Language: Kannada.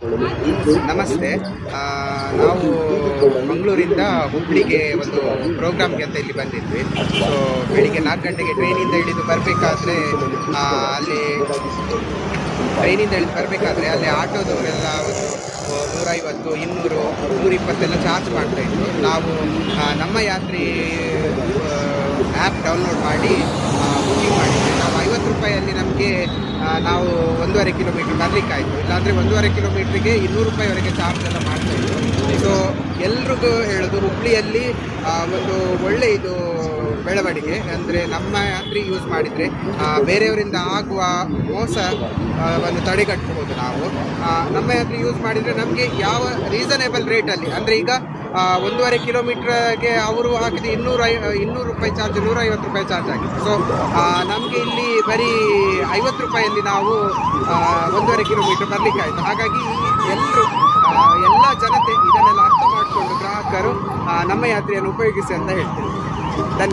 ನಮಸ್ತೆ. ನಾವು ಮಂಗಳೂರಿಂದ ಹುಬ್ಳಿಗೆ ಒಂದು ಪ್ರೋಗ್ರಾಮ್ಗೆ ಅಂತ ಇಲ್ಲಿ ಬಂದಿದ್ವಿ. ಸೊ ಬೆಳಿಗ್ಗೆ ನಾಲ್ಕು ಗಂಟೆಗೆ ಟ್ರೈನಿಂದ ಇಳಿದು ಬರಬೇಕಾದ್ರೆ ಅಲ್ಲಿ ಟ್ರೈನಿಂದ ಇಳಿದು ಬರಬೇಕಾದ್ರೆ ಅಲ್ಲಿ ಆಟೋದವರೆಲ್ಲ ಒಂದು ನೂರೈವತ್ತು, ಇನ್ನೂರು, ನೂರಿಪ್ಪತ್ತೆಲ್ಲ ಚಾರ್ಜ್ ಮಾಡ್ತಾ ಇದ್ರು. ನಾವು ನಮ್ಮ ಯಾತ್ರಿ ಆ್ಯಪ್ ಡೌನ್ಲೋಡ್ ಮಾಡಿ ಬುಕ್ಕಿಂಗ್ ಮಾಡಿದ್ವಿ. ನಾವು ಒಂದೂವರೆ ಕಿಲೋಮೀಟ್ರ್ ಬರಲಿಕ್ಕಾಯಿತು ಇಲ್ಲಾಂದರೆ ಒಂದೂವರೆ ಕಿಲೋಮೀಟ್ರಿಗೆ ಇನ್ನೂರು ರೂಪಾಯಿವರೆಗೆ ಚಾರ್ಜ್ ಎಲ್ಲ ಮಾಡ್ತಾ ಇದ್ರು ಸೊ ಎಲ್ರಿಗೂ ಹೇಳೋದು ಹುಬ್ಳಿಯಲ್ಲಿ ಒಂದು ಒಳ್ಳೆ ಇದು ಬೆಳವಣಿಗೆ. ಅಂದರೆ ನಮ್ಮ ಯಾತ್ರಿ ಯೂಸ್ ಮಾಡಿದರೆ ಬೇರೆಯವರಿಂದ ಆಗುವ ಮೋಸ ಆ, ಒಂದು ತಡೆಗಟ್ಟಬಹುದು ನಾವು. ನಮ್ಮ ಯಾತ್ರಿ ಯೂಸ್ ಮಾಡಿದರೆ ನಮಗೆ ಯಾವ ರೀಸನೇಬಲ್ ರೇಟಲ್ಲಿ ಅಂದರೆ ಈಗ ಒಂದೂವರೆ ಕಿಲೋಮೀಟ್ರ್ಗೆ ಅವರು ಹಾಕಿದ ಇನ್ನೂರು ಇನ್ನೂರು ರೂಪಾಯಿ ಚಾರ್ಜ್ ನೂರೈವತ್ತು ರೂಪಾಯಿ ಚಾರ್ಜ್ ಆಗಿದೆ ಸೊ ನಮಗೆ ಇಲ್ಲಿ ಬರೀ ಐವತ್ತು ರೂಪಾಯಲ್ಲಿ ನಾವು ಒಂದೂವರೆ ಕಿಲೋಮೀಟರ್ ಬರಲಿಕ್ಕಾಯಿತು ಹಾಗಾಗಿ ಎಲ್ಲರೂ ಎಲ್ಲ ಜನತೆ ಇದನ್ನೆಲ್ಲ ಅರ್ಥ ಮಾಡಿಕೊಂಡು ಗ್ರಾಹಕರು ನಮ್ಮ ಯಾತ್ರೆಯನ್ನು ಉಪಯೋಗಿಸಿ ಅಂತ ಹೇಳ್ತೀನಿ. ಧನ್ಯವಾದ.